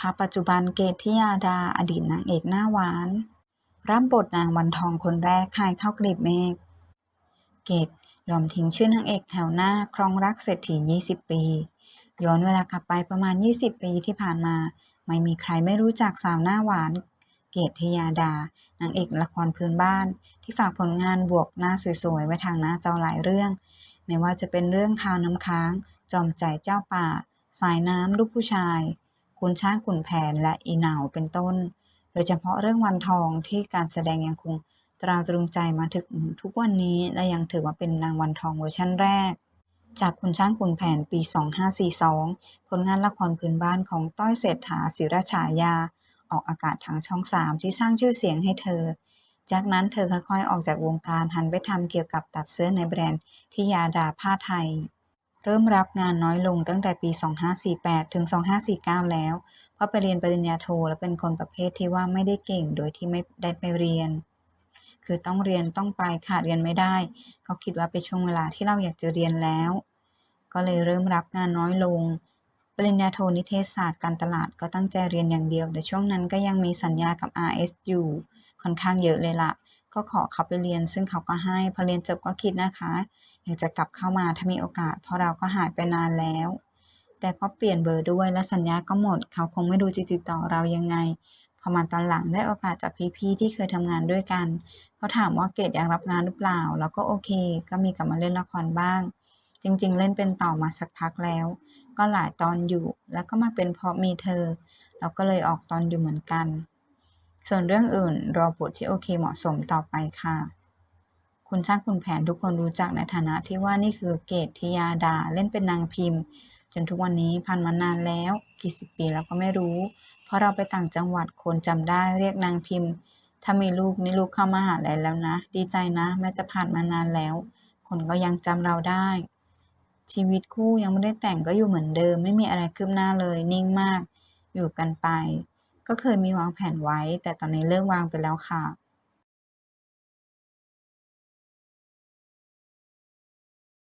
ภาพปัจจุบันเกตทิยาดาอดีตนางเอกหน้าหวาน รับบทนางวันทองคนแรกขายเข้ากลีบเมฆ เกตยอมทิ้งชื่อนางเอกแถวหน้าครองรักเศรษฐี 20 ปี ย้อนเวลากลับไปประมาณ 20 ปีที่ผ่านมา ไม่มีใครไม่รู้จักสาวหน้าหวาน เกตทิยาดา นางเอกละครพื้นบ้าน ที่ฝากผลงานบวกหน้าสวยๆ ไว้ทางหน้าจอหลายเรื่อง ไม่ว่าจะเป็นเรื่องข่าวน้ำค้าง จอมใจเจ้าป่า สายน้ำลูกผู้ชาย คุณช้างขุนแผนและอีเหนาเป็นต้น โดยเฉพาะเรื่องวันทองที่การแสดงยังคงตราตรึงใจมาถึงทุกวันนี้และยังถือว่าเป็นนางวันทองเวอร์ชั่นแรก จากคุณช้างขุนแผนปี 2542 ผลงานละครพื้นบ้านของต้อยเศรษฐาศิรฉายา ออกอากาศทางช่อง3ที่สร้างชื่อเสียงให้เธอ จากนั้นเธอค่อยๆออกจากวงการหันไปทำเกี่ยวกับตัดเสื้อในแบรนด์ที่ยาดาผ้าไทย เริ่มรับงานน้อยลงตั้งแต่ปี 2548 ถึง 2549 แล้ว เพราะไปเรียนปริญญาโทและเป็นคนประเภทที่ว่าไม่ได้เก่งโดยที่ไม่ได้ไปเรียน คือต้องเรียนต้องไปขาดเรียนไม่ได้ก็คิดว่าเป็นช่วงเวลาที่เราอยากจะเรียนแล้ว ก็เลยเริ่มรับงานน้อยลง ปริญญาโทนิเทศศาสตร์การตลาดก็ตั้งใจเรียนอย่างเดียว แต่ช่วงนั้นก็ยังมีสัญญากับ RS อยู่ค่อนข้างเยอะเลยละก็ขอเขาไปเรียน ซึ่งเขาก็ให้พอเรียนจบก็คิดนะคะ อยากจะกลับเข้ามาถ้ามีโอกาส เพราะเราก็หายไปนานแล้ว แต่พอเปลี่ยนเบอร์ด้วยและสัญญาก็หมด เขาคงไม่รู้จะติดต่อเรายังไงพอมาตอนหลังได้โอกาสจากพี่ๆที่เคยทำงานด้วยกันเขาถามว่าเกดอยากรับงานหรือเปล่า แล้วก็โอเค ก็มีกลับมาเล่นละครบ้าง จริง ๆ เล่นเป็นต่อมาสักพักแล้ว ก็หลายตอนอยู่ แล้วก็มาเป็นเพราะมีเธอ เราก็เลยออกตอนอยู่เหมือนกัน ส่วนเรื่องอื่นรอบทที่โอเคเหมาะสมต่อไปค่ะ คุณช่างคุณแผนทุกคนรู้จักในฐานะที่ว่านี่คือเกตทิยาดาเล่นเป็นนางพิมพ์ จนทุกวันนี้ผ่านมานานแล้วกี่สิบปีแล้วก็ไม่รู้ เพราะเราไปต่างจังหวัดคนจำได้เรียกนางพิมพ์ ถ้ามีลูกนี่ลูกเข้ามาหาลัยแล้วนะ ดีใจนะแม้จะผ่านมานานแล้ว คนก็ยังจำเราได้ ชีวิตคู่ยังไม่ได้แต่งก็อยู่เหมือนเดิม ไม่มีอะไรคืบหน้าเลย นิ่งมาก อยู่กันไป ก็เคยมีวางแผนไว้ แต่ตอนนี้เลิกวางไปแล้วค่ะ